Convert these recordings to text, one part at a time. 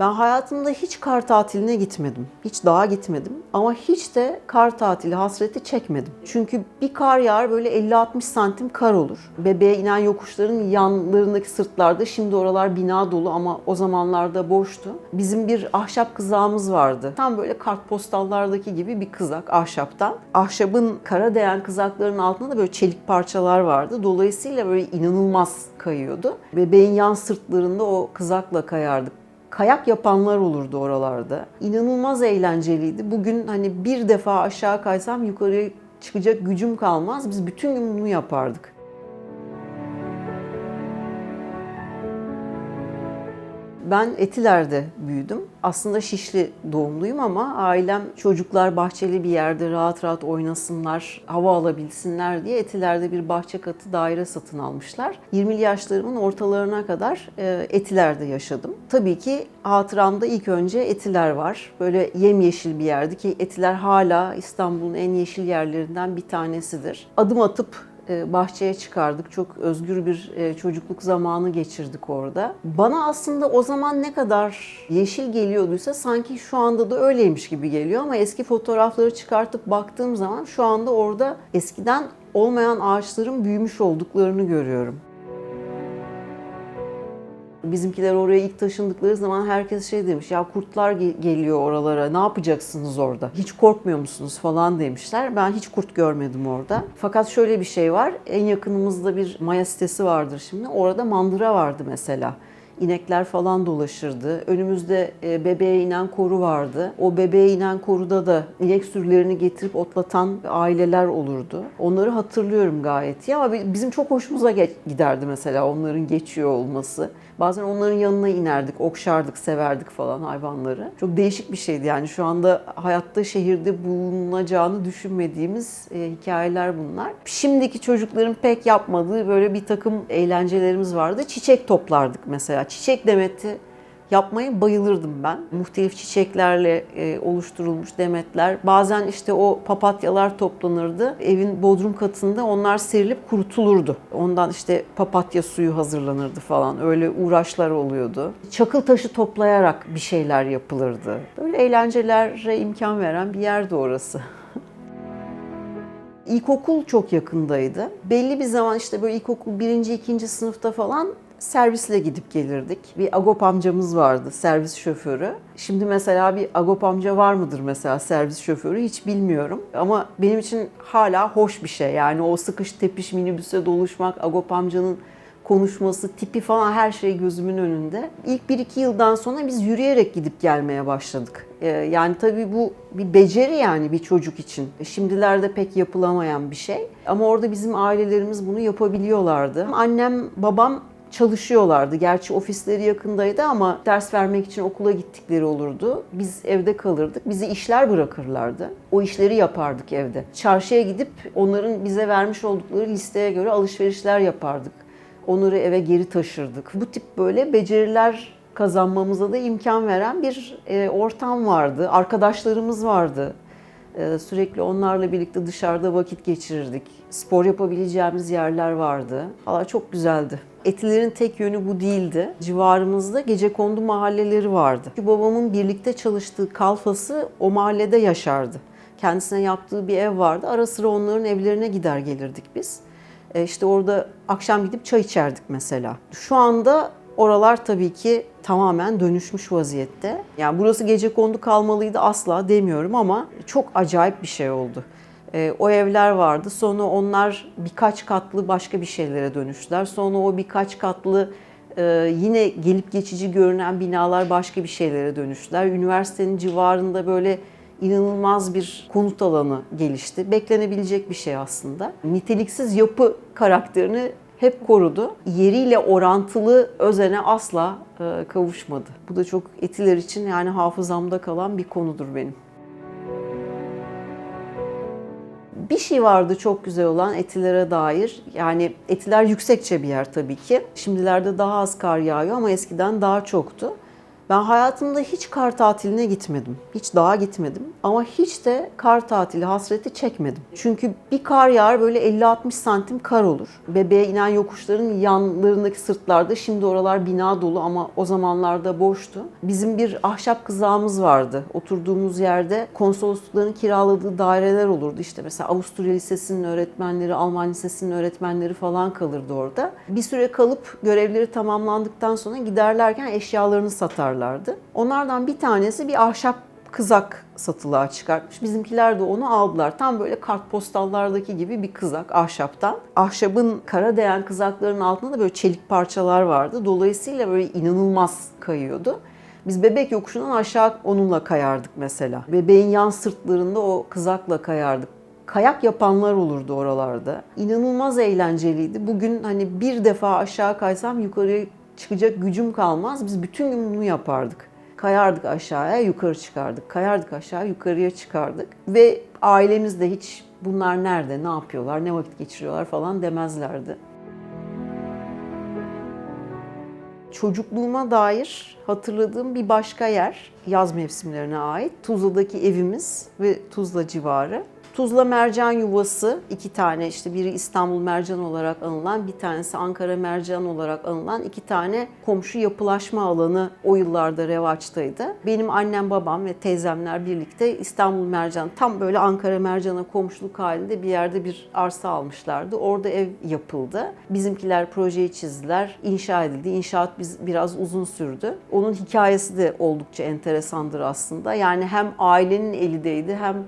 Ben hayatımda hiç kar tatiline gitmedim. Hiç dağa gitmedim. Ama hiç de kar tatili hasreti çekmedim. Çünkü bir kar yağar böyle 50-60 santim kar olur. Bebeğe inen yokuşların yanlarındaki sırtlarda şimdi oralar bina dolu ama o zamanlarda boştu. Bizim bir ahşap kızağımız vardı. Tam böyle kartpostallardaki gibi bir kızak ahşaptan. Ahşabın kara değen kızakların altında da böyle çelik parçalar vardı. Dolayısıyla böyle inanılmaz kayıyordu. Bebeğin yan sırtlarında o kızakla kayardık kayak yapanlar olurdu oralarda. İnanılmaz eğlenceliydi. Bugün hani bir defa aşağı kaysam yukarıya çıkacak gücüm kalmaz. Biz bütün gün bunu yapardık. Ben Etiler'de büyüdüm. Aslında Şişli doğumluyum ama ailem çocuklar bahçeli bir yerde rahat rahat oynasınlar, hava alabilsinler diye Etiler'de bir bahçe katı daire satın almışlar. 20'li yaşlarımın ortalarına kadar e, Etiler'de yaşadım. Tabii ki hatıramda ilk önce Etiler var. Böyle yemyeşil bir yerdi ki Etiler hala İstanbul'un en yeşil yerlerinden bir tanesidir. Adım atıp bahçeye çıkardık. Çok özgür bir e, çocukluk zamanı geçirdik orada. Bana aslında o zaman ne kadar yeşil geliyorduysa sanki şu anda da öyleymiş gibi geliyor ama eski fotoğrafları çıkartıp baktığım zaman şu anda orada eskiden olmayan ağaçların büyümüş olduklarını görüyorum. Bizimkiler oraya ilk taşındıkları zaman herkes şey demiş ya kurtlar ge- geliyor oralara ne yapacaksınız orada hiç korkmuyor musunuz falan demişler. Ben hiç kurt görmedim orada. Fakat şöyle bir şey var en yakınımızda bir maya sitesi vardır şimdi orada mandıra vardı mesela inekler falan dolaşırdı. Önümüzde e, bebeğe inen koru vardı. O bebeğe inen koruda da inek sürülerini getirip otlatan aileler olurdu. Onları hatırlıyorum gayet iyi ama bizim çok hoşumuza giderdi mesela onların geçiyor olması. Bazen onların yanına inerdik, okşardık, severdik falan hayvanları. Çok değişik bir şeydi yani şu anda hayatta şehirde bulunacağını düşünmediğimiz e, hikayeler bunlar. Şimdiki çocukların pek yapmadığı böyle bir takım eğlencelerimiz vardı. Çiçek toplardık mesela. Çiçek demeti yapmaya bayılırdım ben. Muhtelif çiçeklerle e, oluşturulmuş demetler. Bazen işte o papatyalar toplanırdı. Evin bodrum katında onlar serilip kurutulurdu. Ondan işte papatya suyu hazırlanırdı falan. Öyle uğraşlar oluyordu. Çakıl taşı toplayarak bir şeyler yapılırdı. Böyle eğlencelere imkan veren bir yerdi orası. İlkokul çok yakındaydı. Belli bir zaman işte böyle ilkokul birinci, ikinci sınıfta falan servisle gidip gelirdik. Bir Agop amcamız vardı, servis şoförü. Şimdi mesela bir Agop amca var mıdır mesela servis şoförü hiç bilmiyorum. Ama benim için hala hoş bir şey. Yani o sıkış tepiş minibüse doluşmak, Agop amcanın konuşması, tipi falan her şey gözümün önünde. İlk 1-2 yıldan sonra biz yürüyerek gidip gelmeye başladık. Ee, Yani tabii bu bir beceri yani bir çocuk için. Şimdilerde pek yapılamayan bir şey. Ama orada bizim ailelerimiz bunu yapabiliyorlardı. Annem, babam çalışıyorlardı. Gerçi ofisleri yakındaydı ama ders vermek için okula gittikleri olurdu. Biz evde kalırdık. Bizi işler bırakırlardı. O işleri yapardık evde. Çarşıya gidip onların bize vermiş oldukları listeye göre alışverişler yapardık. Onları eve geri taşırdık. Bu tip böyle beceriler kazanmamıza da imkan veren bir e, ortam vardı. Arkadaşlarımız vardı. E, sürekli onlarla birlikte dışarıda vakit geçirirdik. Spor yapabileceğimiz yerler vardı. Valla çok güzeldi. Etilerin tek yönü bu değildi. Civarımızda gecekondu mahalleleri vardı. Çünkü babamın birlikte çalıştığı kalfası o mahallede yaşardı. Kendisine yaptığı bir ev vardı. Ara sıra onların evlerine gider gelirdik biz. E, İşte orada akşam gidip çay içerdik mesela. Şu anda oralar tabii ki tamamen dönüşmüş vaziyette. Yani burası gece kondu kalmalıydı asla demiyorum ama çok acayip bir şey oldu. E, o evler vardı. Sonra onlar birkaç katlı başka bir şeylere dönüştüler. Sonra o birkaç katlı e, yine gelip geçici görünen binalar başka bir şeylere dönüştüler. Üniversitenin civarında böyle inanılmaz bir konut alanı gelişti. Beklenebilecek bir şey aslında. Niteliksiz yapı karakterini hep korudu. Yeriyle orantılı özene asla e, kavuşmadı. Bu da çok etiler için yani hafızamda kalan bir konudur benim. Bir şey vardı çok güzel olan etilere dair. Yani etiler yüksekçe bir yer tabii ki. Şimdilerde daha az kar yağıyor ama eskiden daha çoktu. Ben hayatımda hiç kar tatiline gitmedim. Hiç dağa gitmedim. Ama hiç de kar tatili hasreti çekmedim. Çünkü bir kar yağar böyle 50-60 santim kar olur. Bebeğe inen yokuşların yanlarındaki sırtlarda şimdi oralar bina dolu ama o zamanlarda boştu. Bizim bir ahşap kızağımız vardı. Oturduğumuz yerde konsoloslukların kiraladığı daireler olurdu. İşte mesela Avusturya Lisesi'nin öğretmenleri, Alman Lisesi'nin öğretmenleri falan kalırdı orada. Bir süre kalıp görevleri tamamlandıktan sonra giderlerken eşyalarını satarlardı. Onlardan bir tanesi bir ahşap kızak satılığa çıkartmış. Bizimkiler de onu aldılar. Tam böyle kartpostallardaki gibi bir kızak ahşaptan. Ahşabın kara değen kızakların altında da böyle çelik parçalar vardı. Dolayısıyla böyle inanılmaz kayıyordu. Biz bebek yokuşundan aşağı onunla kayardık mesela. Bebeğin yan sırtlarında o kızakla kayardık. Kayak yapanlar olurdu oralarda. İnanılmaz eğlenceliydi. Bugün hani bir defa aşağı kaysam yukarıya çıkacak gücüm kalmaz. Biz bütün gün bunu yapardık. Kayardık aşağıya, yukarı çıkardık. Kayardık aşağı, yukarıya çıkardık. Ve ailemiz de hiç bunlar nerede, ne yapıyorlar, ne vakit geçiriyorlar falan demezlerdi. Çocukluğuma dair hatırladığım bir başka yer, yaz mevsimlerine ait. Tuzla'daki evimiz ve Tuzla civarı. Tuzla Mercan Yuvası iki tane işte biri İstanbul Mercan olarak anılan bir tanesi Ankara Mercan olarak anılan iki tane komşu yapılaşma alanı o yıllarda revaçtaydı. Benim annem babam ve teyzemler birlikte İstanbul Mercan tam böyle Ankara Mercan'a komşuluk halinde bir yerde bir arsa almışlardı. Orada ev yapıldı. Bizimkiler projeyi çizdiler. inşa edildi. İnşaat biraz uzun sürdü. Onun hikayesi de oldukça enteresandır aslında. Yani hem ailenin elindeydi hem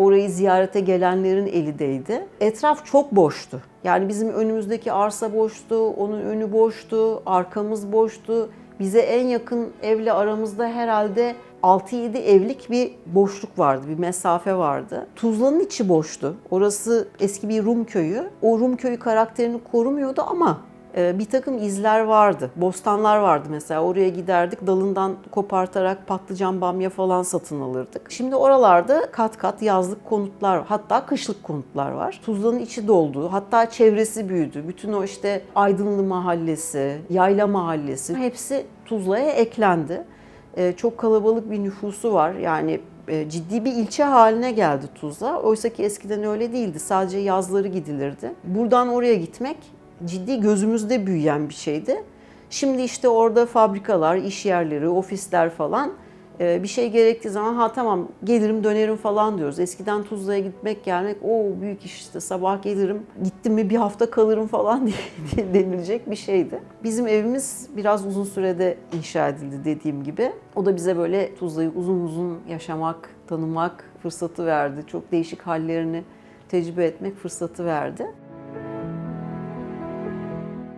orayı ziyarete gelenlerin elindeydi. Etraf çok boştu. Yani bizim önümüzdeki arsa boştu, onun önü boştu, arkamız boştu. Bize en yakın evle aramızda herhalde 6-7 evlik bir boşluk vardı, bir mesafe vardı. Tuzla'nın içi boştu. Orası eski bir Rum köyü. O Rum köyü karakterini korumuyordu ama bir takım izler vardı. Bostanlar vardı mesela. Oraya giderdik. Dalından kopartarak patlıcan, bamya falan satın alırdık. Şimdi oralarda kat kat yazlık konutlar, hatta kışlık konutlar var. Tuzla'nın içi doldu. Hatta çevresi büyüdü. Bütün o işte Aydınlı Mahallesi, Yayla Mahallesi hepsi Tuzla'ya eklendi. E, çok kalabalık bir nüfusu var. Yani e, ciddi bir ilçe haline geldi Tuzla. Oysa ki eskiden öyle değildi. Sadece yazları gidilirdi. Buradan oraya gitmek ciddi gözümüzde büyüyen bir şeydi. Şimdi işte orada fabrikalar, iş yerleri, ofisler falan bir şey gerektiği zaman ha tamam gelirim dönerim falan diyoruz. Eskiden Tuzla'ya gitmek gelmek o büyük iş işte sabah gelirim gittim mi bir hafta kalırım falan diye denilecek bir şeydi. Bizim evimiz biraz uzun sürede inşa edildi dediğim gibi. O da bize böyle Tuzla'yı uzun uzun yaşamak, tanımak fırsatı verdi. Çok değişik hallerini tecrübe etmek fırsatı verdi.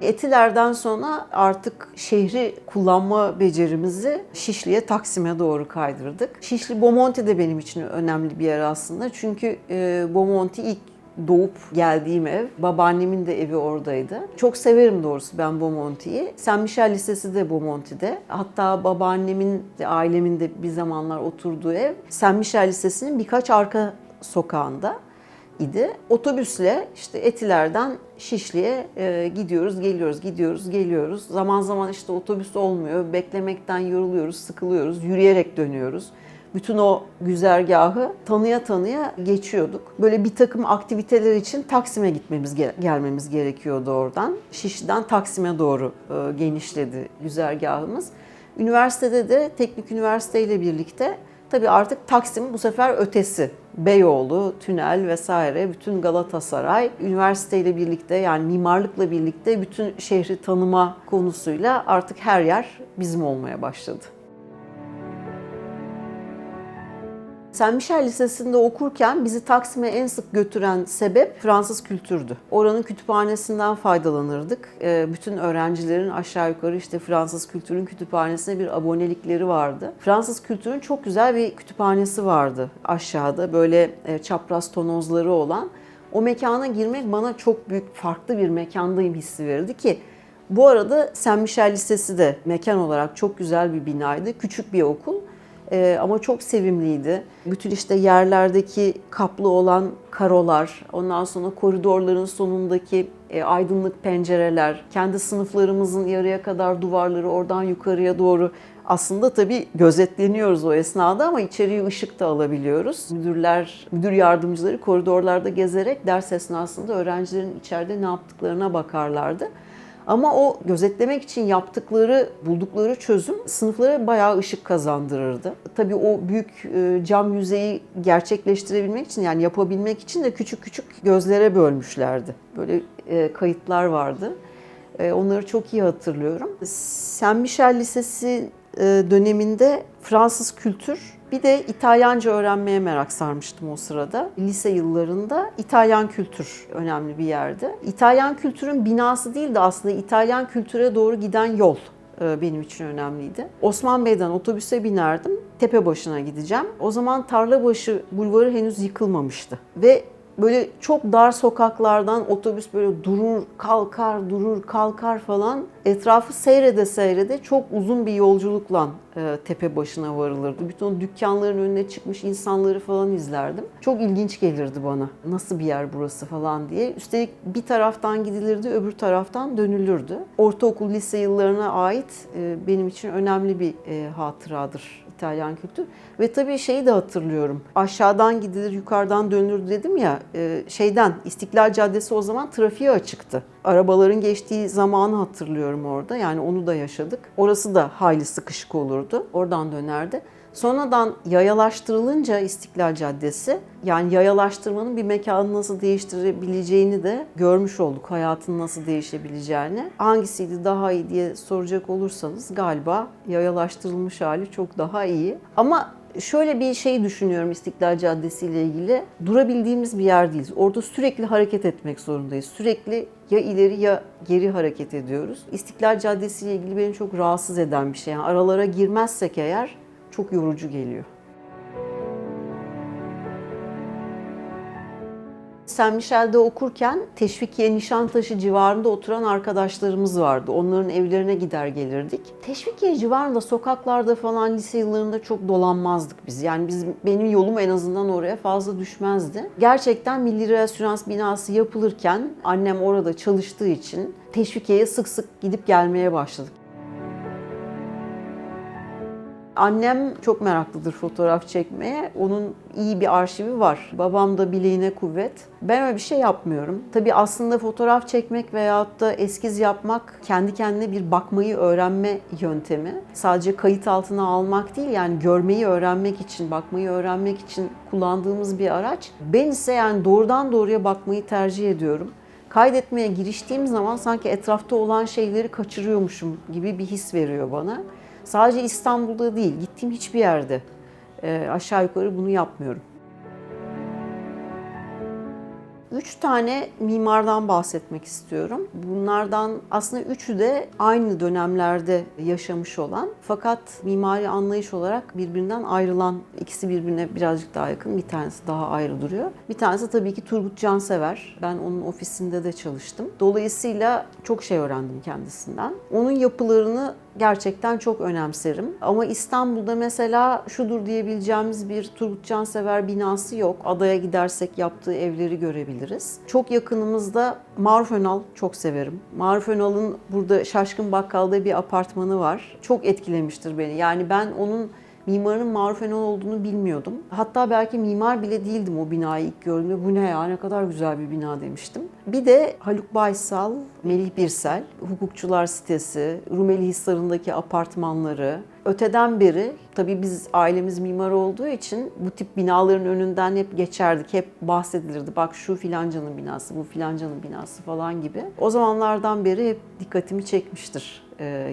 Etiler'den sonra artık şehri kullanma becerimizi Şişli'ye, Taksim'e doğru kaydırdık. Şişli Bomonti de benim için önemli bir yer aslında. Çünkü e, Bomonti ilk doğup geldiğim ev. Babaannemin de evi oradaydı. Çok severim doğrusu ben Bomonti'yi. Saint Michel Lisesi de Bomonti'de. Hatta babaannemin de ailemin de bir zamanlar oturduğu ev Saint Michel Lisesi'nin birkaç arka sokağında idi. Otobüsle işte Etiler'den Şişli'ye e, gidiyoruz, geliyoruz, gidiyoruz, geliyoruz. Zaman zaman işte otobüs olmuyor. Beklemekten yoruluyoruz, sıkılıyoruz. Yürüyerek dönüyoruz. Bütün o güzergahı tanıya tanıya geçiyorduk. Böyle bir takım aktiviteler için Taksim'e gitmemiz gelmemiz gerekiyordu oradan. Şişli'den Taksim'e doğru e, genişledi güzergahımız. Üniversitede de Teknik Üniversite ile birlikte Tabii artık Taksim bu sefer ötesi. Beyoğlu, tünel vesaire, bütün Galatasaray, üniversiteyle birlikte yani mimarlıkla birlikte bütün şehri tanıma konusuyla artık her yer bizim olmaya başladı. Saint Michel Lisesi'nde okurken bizi Taksim'e en sık götüren sebep Fransız kültürdü. Oranın kütüphanesinden faydalanırdık. Ee, bütün öğrencilerin aşağı yukarı işte Fransız kültürün kütüphanesine bir abonelikleri vardı. Fransız kültürün çok güzel bir kütüphanesi vardı aşağıda. Böyle e, çapraz tonozları olan. O mekana girmek bana çok büyük farklı bir mekandayım hissi verirdi ki bu arada Saint Michel Lisesi de mekan olarak çok güzel bir binaydı. Küçük bir okul ee, ama çok sevimliydi. Bütün işte yerlerdeki kaplı olan karolar, ondan sonra koridorların sonundaki e, aydınlık pencereler, kendi sınıflarımızın yarıya kadar duvarları oradan yukarıya doğru Aslında tabii gözetleniyoruz o esnada ama içeriye ışık da alabiliyoruz. Müdürler, müdür yardımcıları koridorlarda gezerek ders esnasında öğrencilerin içeride ne yaptıklarına bakarlardı. Ama o gözetlemek için yaptıkları, buldukları çözüm sınıflara bayağı ışık kazandırırdı. Tabii o büyük e, cam yüzeyi gerçekleştirebilmek için yani yapabilmek için de küçük küçük gözlere bölmüşlerdi. Böyle e, kayıtlar vardı. E, Onları çok iyi hatırlıyorum. Saint Michel Lisesi döneminde Fransız kültür bir de İtalyanca öğrenmeye merak sarmıştım o sırada. Lise yıllarında İtalyan kültür önemli bir yerdi. İtalyan kültürün binası değil de aslında İtalyan kültüre doğru giden yol e, benim için önemliydi. Osman Bey'den otobüse binerdim. Tepe başına gideceğim. O zaman Tarlabaşı bulvarı henüz yıkılmamıştı. Ve böyle çok dar sokaklardan otobüs böyle durur, kalkar, durur, kalkar falan. Etrafı seyrede seyrede çok uzun bir yolculukla e, tepe başına varılırdı. Bütün o dükkanların önüne çıkmış insanları falan izlerdim. Çok ilginç gelirdi bana. Nasıl bir yer burası falan diye. Üstelik bir taraftan gidilirdi, öbür taraftan dönülürdü. Ortaokul, lise yıllarına ait e, benim için önemli bir e, hatıradır İtalyan kültür. Ve tabii şeyi de hatırlıyorum. Aşağıdan gidilir, yukarıdan dönülür dedim ya. e, Şeyden, İstiklal Caddesi o zaman trafiğe açıktı. Arabaların geçtiği zamanı hatırlıyorum orada. Yani onu da yaşadık. Orası da hayli sıkışık olurdu. Oradan dönerdi. Sonradan yayalaştırılınca İstiklal Caddesi, yani yayalaştırmanın bir mekanı nasıl değiştirebileceğini de görmüş olduk. Hayatın nasıl değişebileceğini. Hangisiydi daha iyi diye soracak olursanız galiba yayalaştırılmış hali çok daha iyi. Ama şöyle bir şey düşünüyorum İstiklal Caddesi ile ilgili. Durabildiğimiz bir yer değiliz. Orada sürekli hareket etmek zorundayız. Sürekli ya ileri ya geri hareket ediyoruz. İstiklal Caddesi ile ilgili beni çok rahatsız eden bir şey. Yani aralara girmezsek eğer çok yorucu geliyor. Saint Michel'de okurken Teşvikiye Nişantaşı civarında oturan arkadaşlarımız vardı. Onların evlerine gider gelirdik. Teşvikiye civarında sokaklarda falan lise yıllarında çok dolanmazdık biz. Yani biz benim yolum en azından oraya fazla düşmezdi. Gerçekten Milli Reasürans binası yapılırken annem orada çalıştığı için Teşvikiye'ye sık sık gidip gelmeye başladık. Annem çok meraklıdır fotoğraf çekmeye. Onun iyi bir arşivi var. Babam da bileğine kuvvet. Ben öyle bir şey yapmıyorum. Tabii aslında fotoğraf çekmek veyahut da eskiz yapmak kendi kendine bir bakmayı öğrenme yöntemi. Sadece kayıt altına almak değil yani görmeyi öğrenmek için, bakmayı öğrenmek için kullandığımız bir araç. Ben ise yani doğrudan doğruya bakmayı tercih ediyorum kaydetmeye giriştiğim zaman sanki etrafta olan şeyleri kaçırıyormuşum gibi bir his veriyor bana. Sadece İstanbul'da değil, gittiğim hiçbir yerde e, aşağı yukarı bunu yapmıyorum. Üç tane mimardan bahsetmek istiyorum. Bunlardan aslında üçü de aynı dönemlerde yaşamış olan fakat mimari anlayış olarak birbirinden ayrılan, ikisi birbirine birazcık daha yakın, bir tanesi daha ayrı duruyor. Bir tanesi tabii ki Turgut Cansever. Ben onun ofisinde de çalıştım. Dolayısıyla çok şey öğrendim kendisinden. Onun yapılarını gerçekten çok önemserim. Ama İstanbul'da mesela şudur diyebileceğimiz bir Turgut Cansever binası yok. Adaya gidersek yaptığı evleri görebiliriz. Çok yakınımızda Maruf Önal çok severim. Maruf Önal'ın burada Şaşkın Bakkal'da bir apartmanı var. Çok etkilemiştir beni. Yani ben onun mimarın Maruf Önal olduğunu bilmiyordum. Hatta belki mimar bile değildim o binayı ilk gördüğümde. Bu ne ya ne kadar güzel bir bina demiştim. Bir de Haluk Baysal, Melih Birsel, hukukçular sitesi, Rumeli Hisarı'ndaki apartmanları. Öteden beri tabii biz ailemiz mimar olduğu için bu tip binaların önünden hep geçerdik. Hep bahsedilirdi. Bak şu filancanın binası, bu filancanın binası falan gibi. O zamanlardan beri hep dikkatimi çekmiştir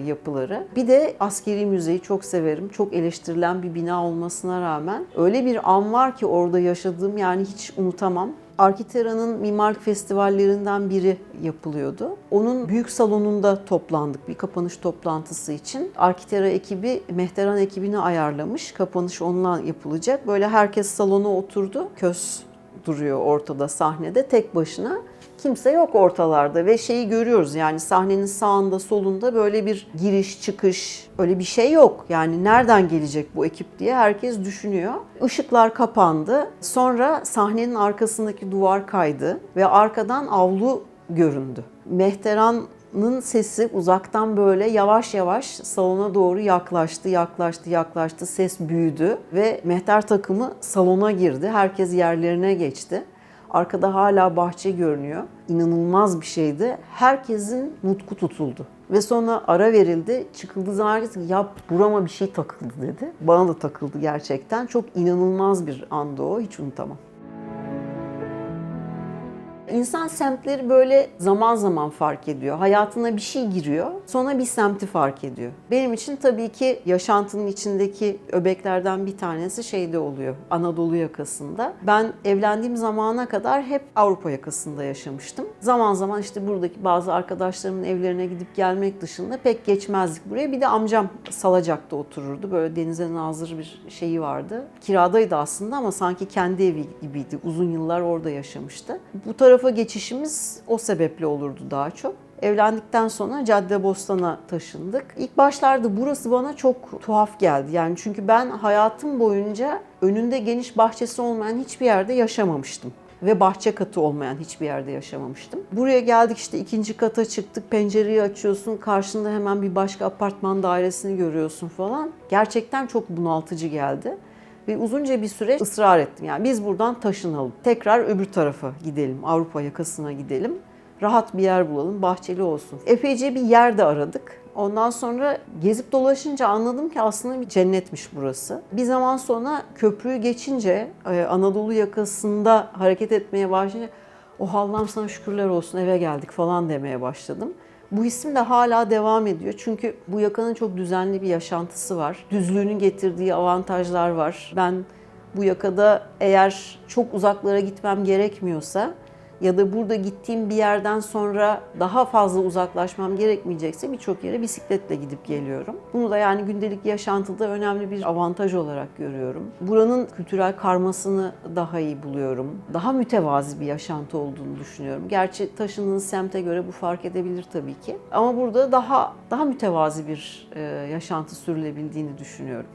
yapıları. Bir de askeri müzeyi çok severim. Çok eleştirilen bir bina olmasına rağmen öyle bir an var ki orada yaşadığım yani hiç unutamam. Arkitera'nın mimarlık festivallerinden biri yapılıyordu. Onun büyük salonunda toplandık bir kapanış toplantısı için. Arkitera ekibi Mehteran ekibini ayarlamış. Kapanış onunla yapılacak. Böyle herkes salona oturdu. Köz duruyor ortada sahnede tek başına. Kimse yok ortalarda ve şeyi görüyoruz yani sahnenin sağında solunda böyle bir giriş çıkış öyle bir şey yok. Yani nereden gelecek bu ekip diye herkes düşünüyor. Işıklar kapandı. Sonra sahnenin arkasındaki duvar kaydı ve arkadan avlu göründü. Mehteran Arabanın sesi uzaktan böyle yavaş yavaş salona doğru yaklaştı, yaklaştı, yaklaştı. Ses büyüdü ve mehter takımı salona girdi. Herkes yerlerine geçti. Arkada hala bahçe görünüyor. İnanılmaz bir şeydi. Herkesin nutku tutuldu. Ve sonra ara verildi. Çıkıldığı zaman herkes ya burama bir şey takıldı dedi. Bana da takıldı gerçekten. Çok inanılmaz bir andı o. Hiç unutamam. İnsan semtleri böyle zaman zaman fark ediyor. Hayatına bir şey giriyor, sonra bir semti fark ediyor. Benim için tabii ki yaşantının içindeki öbeklerden bir tanesi şeyde oluyor, Anadolu yakasında. Ben evlendiğim zamana kadar hep Avrupa yakasında yaşamıştım. Zaman zaman işte buradaki bazı arkadaşlarımın evlerine gidip gelmek dışında pek geçmezdik buraya. Bir de amcam Salacak'ta otururdu. Böyle denize nazır bir şeyi vardı. Kiradaydı aslında ama sanki kendi evi gibiydi. Uzun yıllar orada yaşamıştı. Bu tarafa geçişimiz o sebeple olurdu daha çok. Evlendikten sonra Caddebostan'a taşındık. İlk başlarda burası bana çok tuhaf geldi. Yani çünkü ben hayatım boyunca önünde geniş bahçesi olmayan hiçbir yerde yaşamamıştım ve bahçe katı olmayan hiçbir yerde yaşamamıştım. Buraya geldik işte ikinci kata çıktık, pencereyi açıyorsun, karşında hemen bir başka apartman dairesini görüyorsun falan. Gerçekten çok bunaltıcı geldi. Ve uzunca bir süre ısrar ettim. Yani biz buradan taşınalım. Tekrar öbür tarafa gidelim. Avrupa yakasına gidelim. Rahat bir yer bulalım, bahçeli olsun. Epeyce bir yer de aradık. Ondan sonra gezip dolaşınca anladım ki aslında bir cennetmiş burası. Bir zaman sonra köprüyü geçince e, Anadolu yakasında hareket etmeye başlayınca o Allah'ım sana şükürler olsun eve geldik falan demeye başladım. Bu isim de hala devam ediyor. Çünkü bu yakanın çok düzenli bir yaşantısı var. Düzlüğünün getirdiği avantajlar var. Ben bu yakada eğer çok uzaklara gitmem gerekmiyorsa ya da burada gittiğim bir yerden sonra daha fazla uzaklaşmam gerekmeyecekse birçok yere bisikletle gidip geliyorum. Bunu da yani gündelik yaşantıda önemli bir avantaj olarak görüyorum. Buranın kültürel karmasını daha iyi buluyorum. Daha mütevazi bir yaşantı olduğunu düşünüyorum. Gerçi taşındığınız semte göre bu fark edebilir tabii ki. Ama burada daha daha mütevazi bir e, yaşantı sürülebildiğini düşünüyorum.